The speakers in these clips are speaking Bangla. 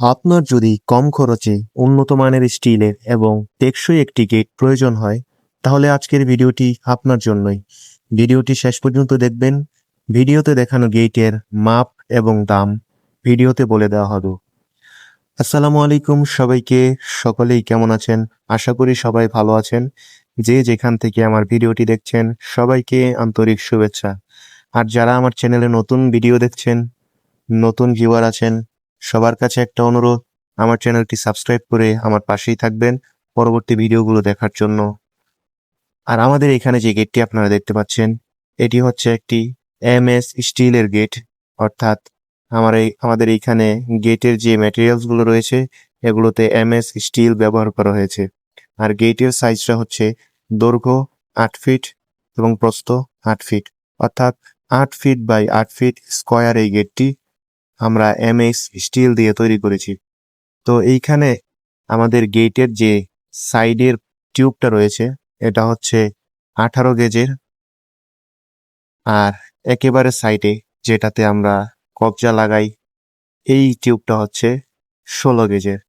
আপনার যদি কম খরচে উন্নত মানের স্টিলের এবং টেকসই একটি গেট প্রয়োজন হয়, তাহলে আজকের ভিডিওটি আপনার জন্যই। ভিডিওটি শেষ পর্যন্ত দেখবেন। ভিডিওতে দেখানো গেটের মাপ এবং দাম ভিডিওতে বলে দেওয়া হবে। আসসালামু আলাইকুম সবাইকে। সকলেই কেমন আছেন? আশা করি সবাই ভালো আছেন। যে যেখান থেকে আমার ভিডিওটি দেখছেন, সবাইকে আন্তরিক শুভেচ্ছা। আর যারা আমার চ্যানেলে নতুন ভিডিও দেখছেন, নতুন ভিউয়ার আছেন সবার কাছে একটা অনুরোধ, আমার চ্যানেলটি সাবস্ক্রাইব করে আমার পাশেই থাকবেন পরবর্তী ভিডিওগুলো দেখার জন্য। আর আমাদের এখানে যে গেটটি আপনারা দেখতে পাচ্ছেন, এটি হচ্ছে একটি এম এস স্টিলের গেট। অর্থাৎ আমার এই, আমাদের এইখানে গেটের যে ম্যাটেরিয়ালসগুলো রয়েছে, এগুলোতে এম এস স্টিল ব্যবহার করা হয়েছে। আর গেটের সাইজটা হচ্ছে দৈর্ঘ্য আট ফিট এবং প্রস্থ আট ফিট। অর্থাৎ আট ফিট বাই আট ফিট স্কোয়ার এই গেটটি আমরা এম এস স্টিল দিয়ে তৈরি করেছি। তো এইখানে আমাদের গেটের যে সাইডের টিউবটা রয়েছে, এটা হচ্ছে আঠারো গেজের আর একেবারে সাইডে যেটাতে আমরা কবজা লাগাই, এই টিউবটা হচ্ছে ষোলো গেজের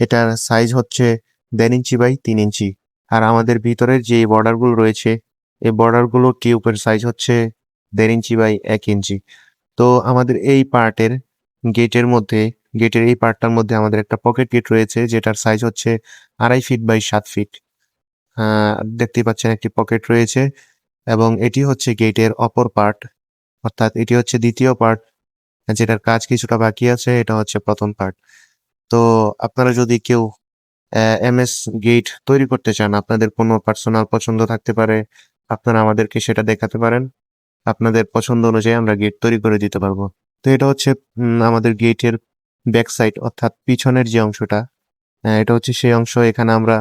এটার সাইজ হচ্ছে দেড় ইঞ্চি বাই তিন ইঞ্চি। আর আমাদের ভিতরের যে বর্ডারগুলো রয়েছে, এই বর্ডারগুলো টিউবের সাইজ হচ্ছে দেড় ইঞ্চি বাই এক ইঞ্চি। তো আমাদের এই পার্টের গেটের মধ্যে, গেটের এই পার্টটার মধ্যে আমাদের একটা পকেট গেট রয়েছে, যেটার সাইজ হচ্ছে আড়াই ফিট বাই সাত ফিট দেখতেই পাচ্ছেন একটি পকেট রয়েছে এবং এটি হচ্ছে গেটের অপর পার্ট। অর্থাৎ এটি হচ্ছে দ্বিতীয় পার্ট, যেটার কাজ কিছুটা বাকি আছে, এটা হচ্ছে প্রথম পার্ট। তো আপনারা যদি কেউ এম এস গেট তৈরি করতে চান, আপনাদের কোনো পার্সোনাল পছন্দ থাকতে পারে, আপনারা আমাদেরকে সেটা দেখাতে পারেন। আপনাদের পছন্দ অনুযায়ী আমরা গেট তৈরি করে দিতে পারব। তো এটা হচ্ছে আমাদের গেটের ব্যাক সাইড অর্থাৎ পিছনের যে অংশটা এটা হচ্ছে সেই অংশ। এখানে আমরা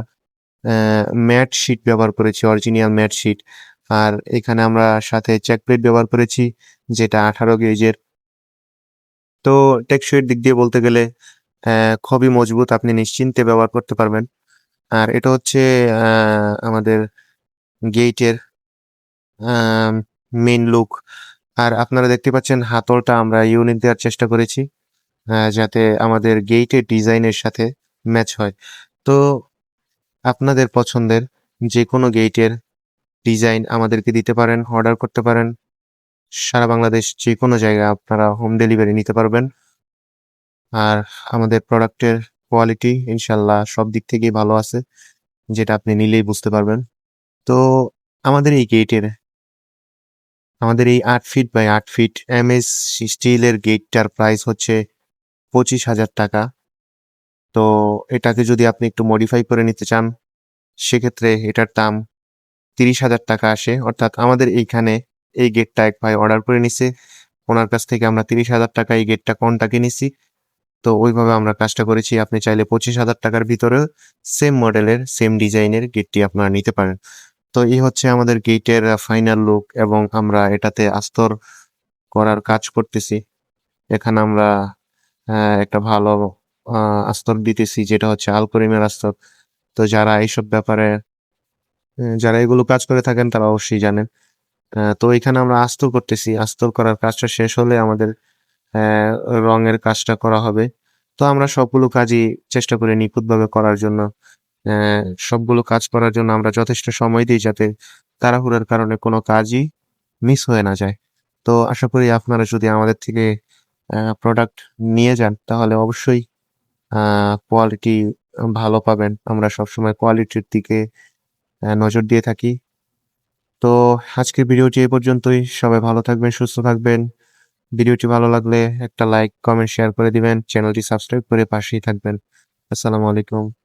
ম্যাট শিট ব্যবহার করেছি অরিজিনাল ম্যাট শিট আর এখানে আমরা সাথে চেক প্লেট ব্যবহার করেছি, যেটা আঠারো গেজের তো টেকসইয়ের দিক দিয়ে বলতে গেলে খুবই মজবুত, আপনি নিশ্চিন্তে ব্যবহার করতে পারবেন। আর এটা হচ্ছে আমাদের গেটের মেইন লুক আর আপনারা দেখতে পাচ্ছেন হাতলটা আমরা ইউনিক দেওয়ার চেষ্টা করেছি যাতে আমাদের গেইটের ডিজাইনের সাথে ম্যাচ হয়। তো আপনাদের পছন্দের যে কোনো গেইটের ডিজাইন আমাদেরকে দিতে পারেন অর্ডার করতে পারেন। সারা বাংলাদেশ যে কোনো জায়গায় আপনারা হোম ডেলিভারি নিতে পারবেন। আর আমাদের প্রোডাক্টের কোয়ালিটি ইনশাল্লাহ সব দিক থেকেই ভালো আছে, যেটা আপনি নিলেই বুঝতে পারবেন। তো আমাদের এই গেটের আমাদের এই আট ফিট বাই আট ফিট এম এস স্টিলের গেটটার প্রাইস হচ্ছে পঁচিশ হাজার টাকা। তো এটাকে যদি আপনি একটু মডিফাই করে নিতে চান, সেক্ষেত্রে এটার দাম তিরিশ হাজার টাকা আসে। অর্থাৎ আমাদের এইখানে এই গেটটা এক ভাই অর্ডার করে নিছে। ওনার কাছ থেকে আমরা তিরিশ হাজার টাকা এই গেটটা কন্টাকে নিছি? তো ওইভাবে আমরা কাজটা করেছি। আপনি চাইলে পঁচিশ হাজার টাকার ভিতরে সেম মডেলের সেম ডিজাইনের গেটটি আপনারা নিতে পারেন। তো এই হচ্ছে আমাদের গেটের ফাইনাল লুক এবং আমরা এটাতে আস্তর করার কাজ করতেছি। এখানে আমরা একটা ভালো আস্তর দিতেছি যেটা হচ্ছে আলকরিমের আস্তর। তো যারা এইসব ব্যাপারে যারা এগুলো কাজ করে থাকেন তারা অবশ্যই জানেন। তো এখানে আমরা আস্তর করতেছি। আস্তর করার কাজটা শেষ হলে আমাদের রঙের কাজটা করা হবে। তো আমরা সবগুলো কাজই চেষ্টা করি নিখুঁতভাবে করার জন্য। সবগুলো কাজ করার জন্য আমরা যথেষ্ট সময় দিই যাতে তাড়াহুড়োর কারণে কোনো কাজই মিস হয়ে না যায়। তো আশা করি আপনারা যদি আমাদের থেকে প্রোডাক্ট নিয়ে যান, তাহলে অবশ্যই কোয়ালিটি ভালো পাবেন। আমরা সবসময় কোয়ালিটির দিকে নজর দিয়ে থাকি। তো আজকের ভিডিওটি এই পর্যন্তই। সবাই ভালো থাকবেন, সুস্থ থাকবেন। ভিডিওটি ভালো লাগলে একটা লাইক কমেন্ট শেয়ার করে দিবেন। চ্যানেলটি সাবস্ক্রাইব করে পাশেই থাকবেন। আসসালামু আলাইকুম।